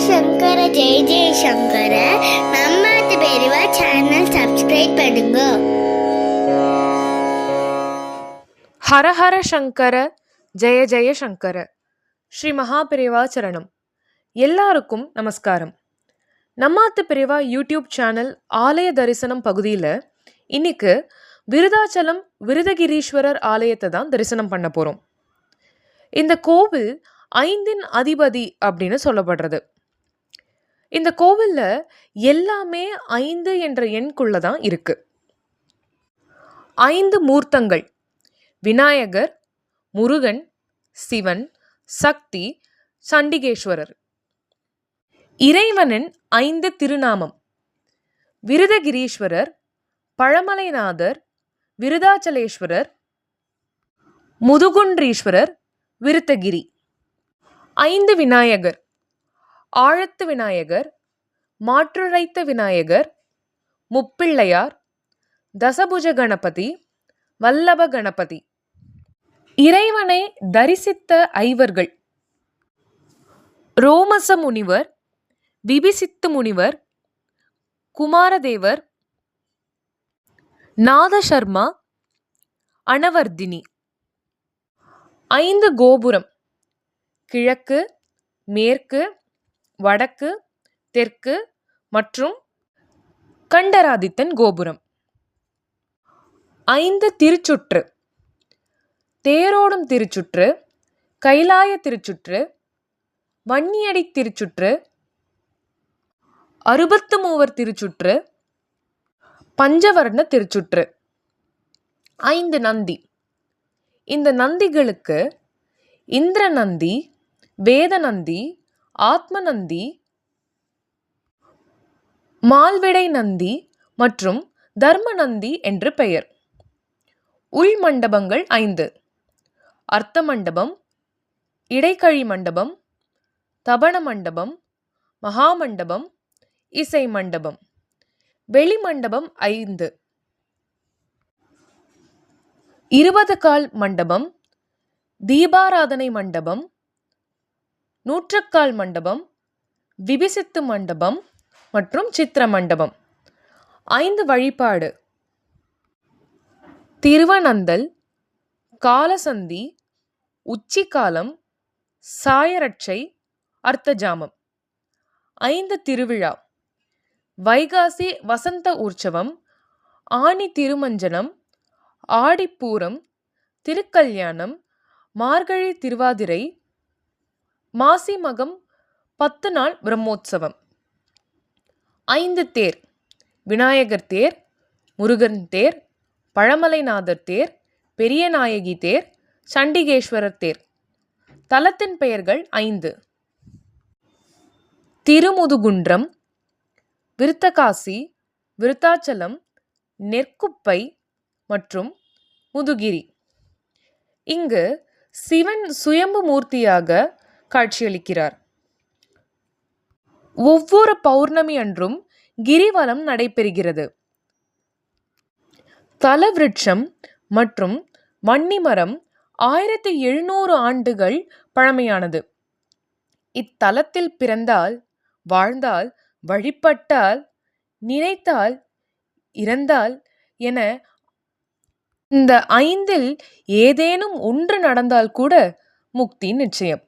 சங்கர ஜெய ஜெய சங்கர நம்ம பெரியவா channel subscribe பண்ணுங்க ஹரஹர சங்கர ஜெய ஜெய சங்கர ஸ்ரீ மகாபிரிவா சரணம் எல்லாருக்கும் நமஸ்காரம் நம்மாத்து பிரிவா யூடியூப் சேனல் ஆலய தரிசனம் பகுதியில் இன்னைக்கு விருதாச்சலம் விருதகிரீஸ்வரர் ஆலயத்தை தான் தரிசனம் பண்ண போகிறோம் இந்த கோவில் ஐந்தின் அதிபதி அப்படின்னு சொல்லப்படுறது இந்த கோவிலில் எல்லாமே ஐந்து என்ற எண்குள்ள தான் இருக்கு. ஐந்து மூர்த்தங்கள். விநாயகர் முருகன் சிவன் சக்தி சண்டிகேஸ்வரர். இறைவனின் ஐந்து திருநாமம். விருதகிரீஸ்வரர் பழமலைநாதர் விருதாச்சலேஸ்வரர் முதுகுன்றீஸ்வரர் விருத்தகிரி. ஐந்து விநாயகர். ஆழத்து விநாயகர் மாற்றுரைத்த விநாயகர் முப்பிள்ளையார் தசபுஜ கணபதி வல்லப கணபதி. இறைவனை தரிசித்த ஐவர்கள். ரோமச முனிவர் விபிசித்து முனிவர் குமாரதேவர் நாதசர்மா அனவர்தினி. ஐந்து கோபுரம் கிழக்கு மேற்கு வடக்கு தெற்கு மற்றும் கண்டராதித்தன் கோபுரம். ஐந்து திருச்சுற்று. தேரோடும் திருச்சுற்று கைலாய திருச்சுற்று வன்னியடி திருச்சுற்று அறுபத்து மூவர் திருச்சுற்று பஞ்சவர்ண திருச்சுற்று. ஐந்து நந்தி. இந்த நந்திகளுக்கு இந்திர நந்தி வேத நந்தி ஆத்ம நந்தி மால்விடை நந்தி மற்றும் தர்ம நந்தி என்று பெயர். உள் மண்டபங்கள் ஐந்து. அர்த்த மண்டபம் இடைக்கழி மண்டபம் தபண மண்டபம் மகாமண்டபம் இசை மண்டபம். வெளி மண்டபம் ஐந்து. இருபது கால் மண்டபம் தீபாராதனை மண்டபம் நூற்றுக்கால் மண்டபம் விபிசித்து மண்டபம் மற்றும் சித்திர மண்டபம். ஐந்து வழிபாடு. திருவனந்தல் காலசந்தி உச்சிக்காலம் சாயரட்சை அர்த்தஜாமம். ஐந்து திருவிழா. வைகாசி வசந்த உற்சவம் ஆணி திருமஞ்சனம் ஆடிப்பூரம் திருக்கல்யாணம் மார்கழி திருவாதிரை மாசி மகம் பத்து நாள் பிரம்மோற்சவம் ஐந்து தேர் விநாயகர் தேர் முருகன் தேர் பழமலைநாதர் தேர் பெரியநாயகி தேர் சண்டிகேஸ்வரர் தேர். தலத்தின் பெயர்கள் ஐந்து. திருமுதுகுன்றம் விருத்தகாசி விருத்தாச்சலம் நெற்குப்பை மற்றும் முதுகிரி. இங்கு சிவன் சுயம்பு மூர்த்தியாக காட்சியளிக்கிறார். ஒவ்வொரு பௌர்ணமி அன்றும் கிரிவலம் நடைபெறுகிறது. தலவிருட்சம் மற்றும் வன்னிமரம் ஆயிரத்தி எழுநூறு ஆண்டுகள் பழமையானது. இத்தலத்தில் பிறந்தால் வாழ்ந்தால் வழிபட்டால் நினைத்தால் இறந்தால் என இந்த ஐந்தில் ஏதேனும் ஒன்று நடந்தால் கூட முக்தி நிச்சயம்.